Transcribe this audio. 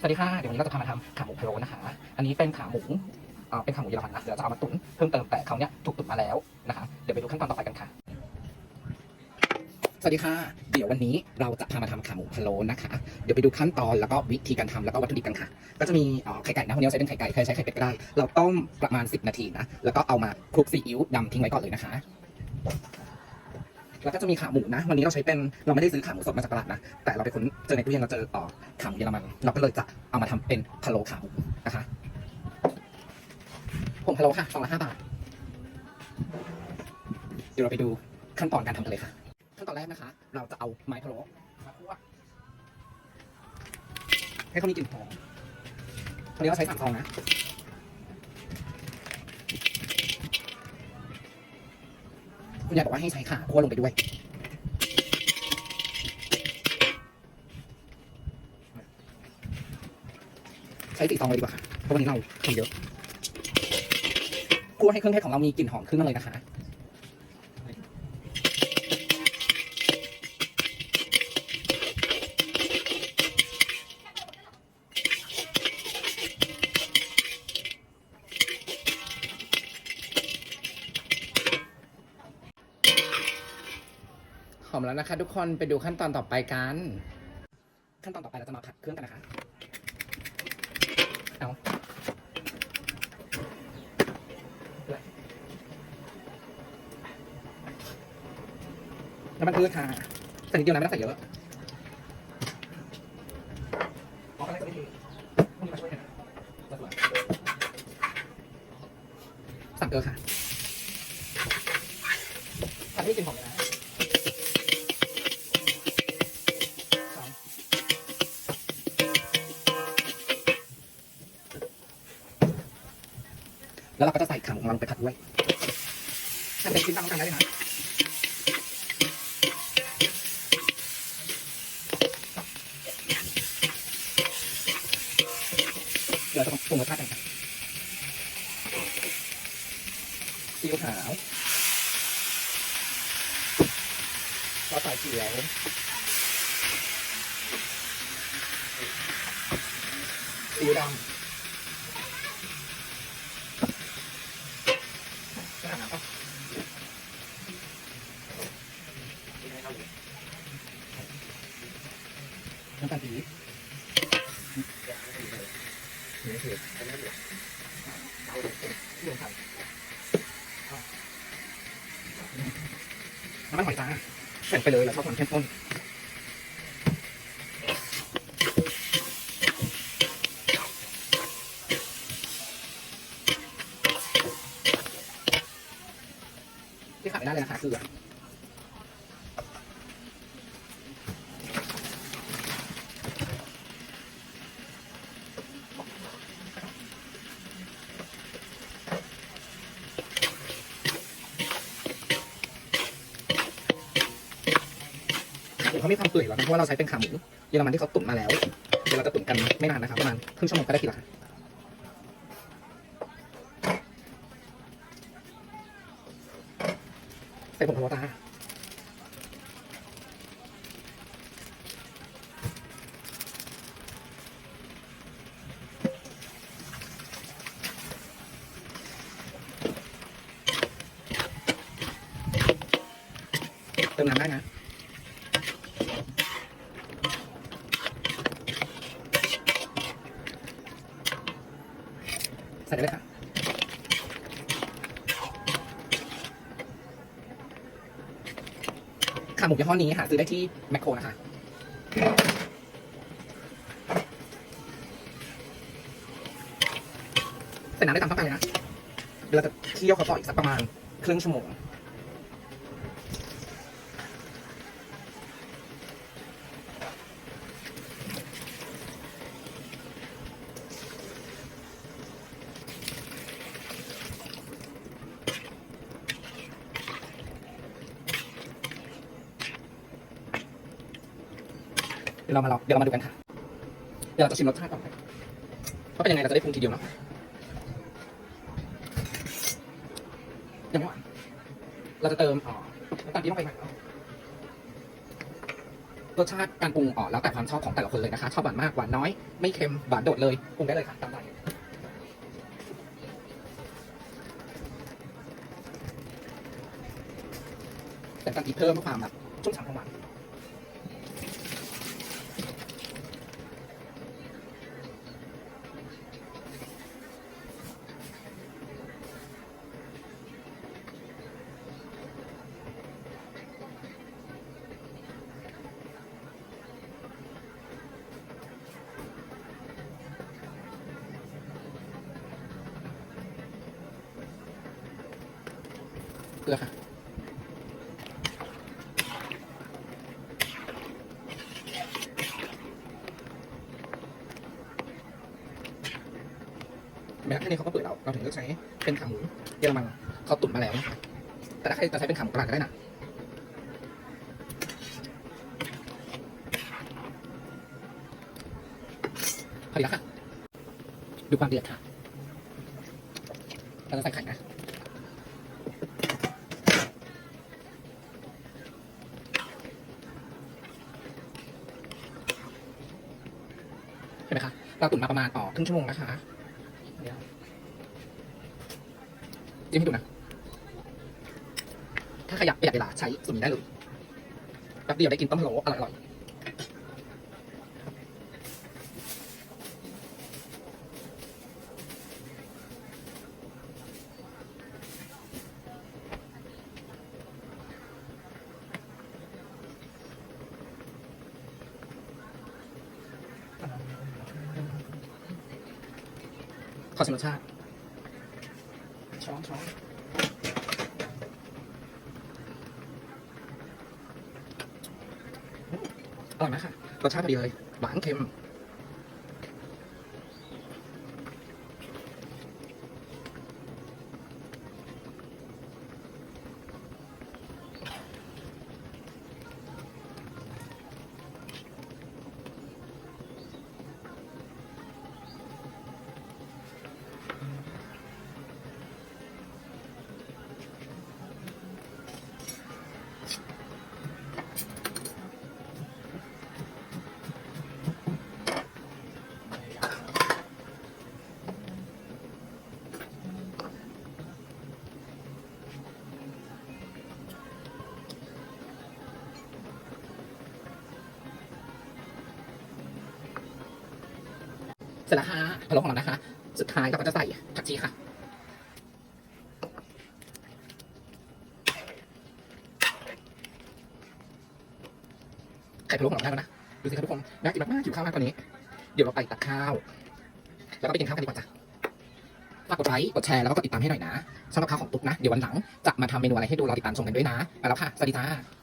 สวัสดีค่ะเดี๋ยววันนี้เราจะพามาทำขาหมูพะโล้นะคะ อันนี้เป็นขาหมูเอ่อเป็นขาหมูเยอรมันนะเดี๋ยวจะเอามาตุ๋นเพิ่มเติมแต่เขาเนี้ยถูกตุ๋นมาแล้วนะคะ เดี๋ยวไปดูขั้นตอนต่อไปกันค่ะ สวัสดีค่ะ เดี๋ยววันนี้เราจะพามาทำขาหมูพะโล้นะคะ เดี๋ยวไปดูขั้นตอนแล้วก็วิธีการทำแล้วก็วัตถุดิบกันค่ะ ก็จะมีไข่ไก่นะวันนี้เราใช้เป็นไข่ไก่ใครใช้ไข่เป็ดก็ได้ เราต้มประมาณ 10 นาทีนะ แล้วก็เอามาคลุกซีอิ๊วดำทิ้งไว้ก่อนเลยนะคะ แล้วก็จะมีขาหมูนะ วันนี้เราใช้เป็นเราไม่ได้ซื้อขาหมูสดมาจากตลาดนะ แต่เราไปค้นเจอในตู้เย็นเราเจออ่อขาหมูเยอรมัน เราก็เลยจะเอามาทำเป็นพะโล้ขาหมูนะคะผงพะโล้ค่ะฟองละห้าบาท เดี๋ยวเราไปดูขั้นตอนการทำกันเลยค่ะ ขั้นตอนแรกนะคะ เราจะเอาไม้พะโล้มาคั่วให้เขามีกลิ่นหอมวันนี้เราใช้สามซองนะ คุณยายบอกว่าให้ใช้ขาคั่วลงไปด้วย ใช้สีตองเลยดีกว่าค่ะเพราะวันนี้เราทำเยอะคั่วให้เครื่องเทศของเรามีกลิ่นหอมขึ้นมาเลยนะคะ อมแล้วนะคะ ทุกคนไปดูขั้นตอนต่อไปกัน ขั้นตอนต่อไปเราจะมาผัดเครื่องกันนะคะเอาน้ำมันพืชค่ะใส่นิดเดียวนะไม่ต้องใส่เยอะอ๋ออะไรก็ได้ดีพรุ่งนี้มาช่วยกันสั่งเกลือค่ะผัดให้กลินหอมเลยนะ แล้วเราก็จะใส่ขาหมูของเราไปผัดด้วยทำเป็นชิ้นตามกันได้เลยนะเดี๋ยวเราจะปรุงรสชาติกันค่ะซีอิ๊วขาวซอสสายเขียวสีดำจะทำน้ำปะน้ำตาลปี๊บนี่คือ น้ำมันหอยจ้าใส่ไปเลยแล้วชอบความเข้มข้นที่ขาดไม่ได้เลยนะคะคือ เดี๋ยวเขามีความเปื่อยแล้วนะเพราะว่าเราใช้เป็นขาหมูเยอรมันที่เขาตุ๋นมาแล้ว เดี๋ยวเราจะตุ๋นกันไม่นานนะครับประมาณครึ่งชั่วโมงก็ได้ทีละค่ะใส่ผงพะโล้ตาเติมน้ำได้นะ ใส่ได้เลยค่ะ ขา หมูยี่ห้อนี้หาซื้อได้ที่แมคโครนะคะใส่น้ำได้ตามต้องการเลยนะเดี๋ยวเราจะเคี่ยวเขาต่ออีกสักประมาณครึ่งชั่วโมง ดี๋ยวเรามาลองเดี๋ยวเรามาดูกันค่ะ เดี๋ยวเราจะชิมรสชาติก่อนว่าเป็นยังไงเราจะได้ปรุงทีเดียวเนาะยังไม่หวานเราจะเติมอ๋อน้ำตาลปี๊บลงไปใหม่เนาะรสชาติการปรุงอ๋อแล้วแต่ความชอบของแต่ละคนเลยนะคะชอบหวานมากหวานน้อย ไม่เค็มหวานโดดเลยปรุงได้เลยค่ะตามใจแต่การอีกเพิ่มความแบบชุ่มฉ่ำของหวาน ลือค่ะแม้แค่นี้เขาก็เปิดเราเราถึงเลือกใช้เป็นขาหมูเยอรมันเขาตุ๋นมาแล้วนะคะแต่ถ้าใครจะใช้เป็นขาหมูกลางก็ได้นะพอดีแล้วค่ะ ดูความเดือดค่ะเราจะใส่ไข่นะ เห็นไหมคะ เราตุ๋นมาประมาณอ๋อครึ่งชั่วโมงนะคะเดี๋ยวจิ้มให้ดูนะ ถ้าใครอยากประหยัดเวลาใช้สูตรนี้ได้เลยแป๊บเดียวได้กินต้มพะโลอร่อยๆ ขอชิมรสชาติ ช้อนช้อนอืมอร่อยมากค่ะ รสชาติพอดีเลย หวานเค็ม เสร็จแล้วค่ะพะโล้ของเรานะคะ สุดท้ายเราก็จะใส่ผักชีค่ะไข่พะโล้ของเราได้แล้วนะ ดูสิครับทุกคนน่ากินมากๆหิวข้าวมากตอนนี้ เดี๋ยวเราไปตักข้าว แล้วก็ไปกินข้าวกันดีกว่าจ้ะฝากกดไลค์ กดแชร์ แล้วก็กดติดตามให้หน่อยนะสำหรับข้าวของตุ๊กนะ เดี๋ยววันหลังจะมาทำเมนูอะไรให้ดูรอติดตามชมกันด้วยนะ มาแล้วค่ะ สวัสดีจ้า